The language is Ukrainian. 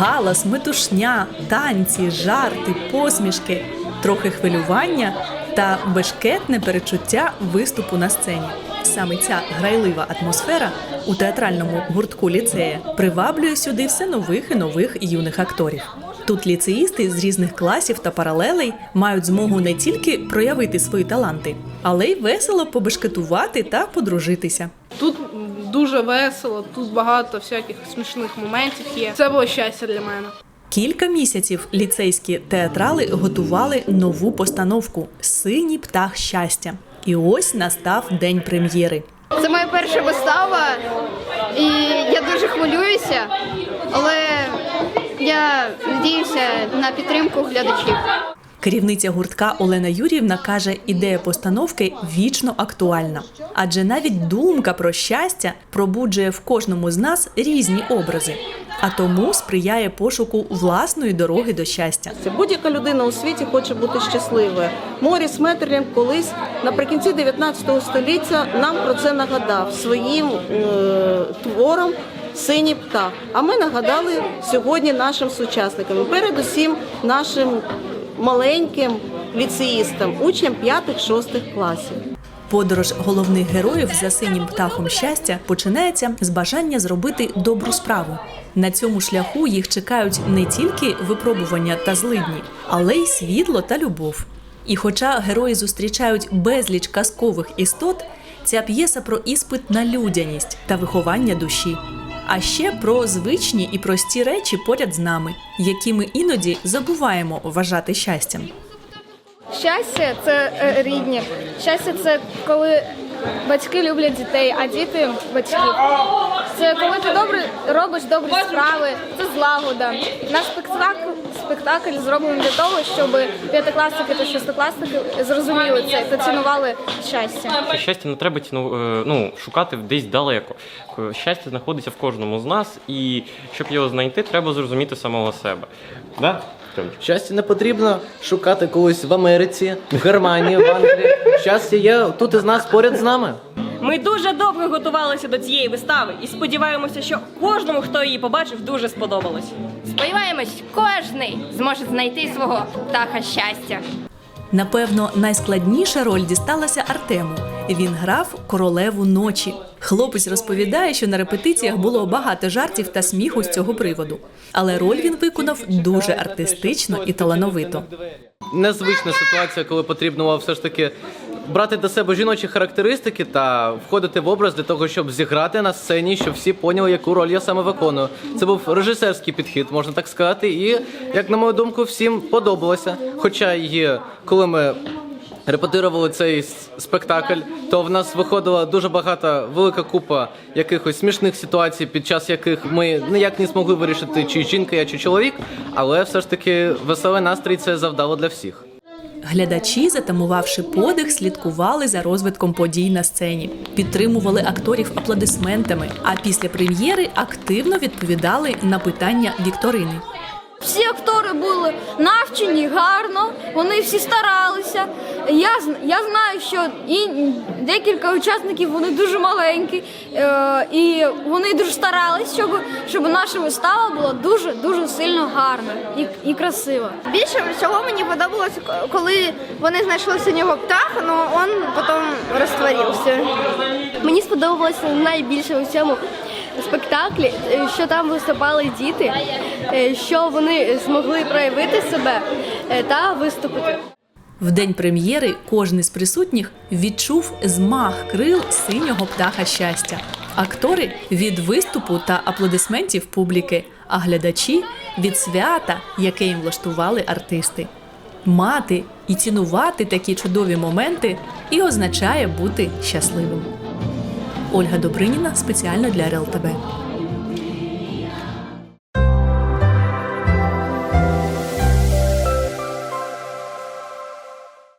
Галас, метушня, танці, жарти, посмішки, трохи хвилювання та бешкетне перечуття виступу на сцені. Саме ця грайлива атмосфера у театральному гуртку ліцея приваблює сюди все нових і нових юних акторів. Тут ліцеїсти з різних класів та паралелей мають змогу не тільки проявити свої таланти, але й весело побешкетувати та подружитися. Тут дуже весело, тут багато всяких смішних моментів є. Це було щастя для мене. Кілька місяців ліцейські театрали готували нову постановку Синій птах щастя. І ось настав день прем'єри. Це моя перша вистава, і я дуже хвилююся, але я надіюся на підтримку глядачів. Керівниця гуртка Олена Юрівна каже, ідея постановки вічно актуальна, адже навіть думка про щастя пробуджує в кожному з нас різні образи, а тому сприяє пошуку власної дороги до щастя. Це Будь-яка людина у світі хоче бути щасливою. Моріс Метерлінг колись наприкінці 19 століття нам про це нагадав своїм е, твором Синій птах. А ми нагадали сьогодні нашим сучасникам, передусім нашим маленьким ліцеїстам, учням 5-6 класів. Подорож головних героїв за синім птахом щастя починається з бажання зробити добру справу. На цьому шляху їх чекають не тільки випробування та злидні, але й світло та любов. І хоча герої зустрічають безліч казкових істот, ця п'єса про іспит на людяність та виховання душі. А ще про звичні і прості речі поряд з нами, які ми іноді забуваємо вважати щастям. Щастя це е, рідні. Щастя це коли батьки люблять дітей, а діти батьків. Добре робиш добрі справи, це злагода. Наш спектакль спектакль зроблений для того, щоб п'ятикласники та шестикласники зрозуміли це та цінували щастя. Щастя не треба ціну, е, ну, шукати десь далеко. Щастя знаходиться в кожному з нас, і щоб його знайти, треба зрозуміти самого себе. Да? Щастя не потрібно шукати когось в Америці, в Германії, в Англії. Щастя є тут із нас поряд з нами. Ми дуже довго готувалися до цієї вистави і сподіваємося, що кожному, хто її побачив, дуже сподобалось. Сподіваємось, кожний зможе знайти свого птаха щастя. Напевно, найскладніша роль дісталася Артему. Він грав королеву ночі. Хлопець розповідає, що на репетиціях було багато жартів та сміху з цього приводу. Але роль він виконав дуже артистично і талановито. Незвична ситуація, коли потрібно було все ж таки брати до себе жіночі характеристики та входити в образ для того, щоб зіграти на сцені, щоб всі поняли, яку роль я саме виконую. Це був режисерський підхід, можна так сказати, і як на мою думку, всім подобалося. Хоча і коли ми репетирували цей спектакль, то в нас виходила дуже багата велика купа якихось смішних ситуацій, під час яких ми ніяк не змогли вирішити, чи жінка я, чи чоловік, але все ж таки веселий настрій це завдало для всіх. Глядачі, затамувавши подих, слідкували за розвитком подій на сцені, підтримували акторів аплодисментами, а після прем'єри активно відповідали на питання вікторини. Всі актори були навчені гарно, вони всі старалися. Я, я знаю, що і декілька учасників вони дуже маленькі, е, і вони дуже старались, щоб, щоб наша вистава була дуже дуже сильно гарна і, і красива. Більше всього мені подобалося, коли вони знайшли синього птаха, але він потім розтворився. Мені сподобалося найбільше у цьому спектаклі, е, що там виступали діти, е, що вони змогли проявити себе е, та виступити. В день прем'єри кожен з присутніх відчув змах крил синього птаха щастя. Актори від виступу та аплодисментів публіки, а глядачі від свята, яке їм влаштували артисти. Мати і цінувати такі чудові моменти і означає бути щасливим. Ольга Добриніна спеціально для РЛТБ.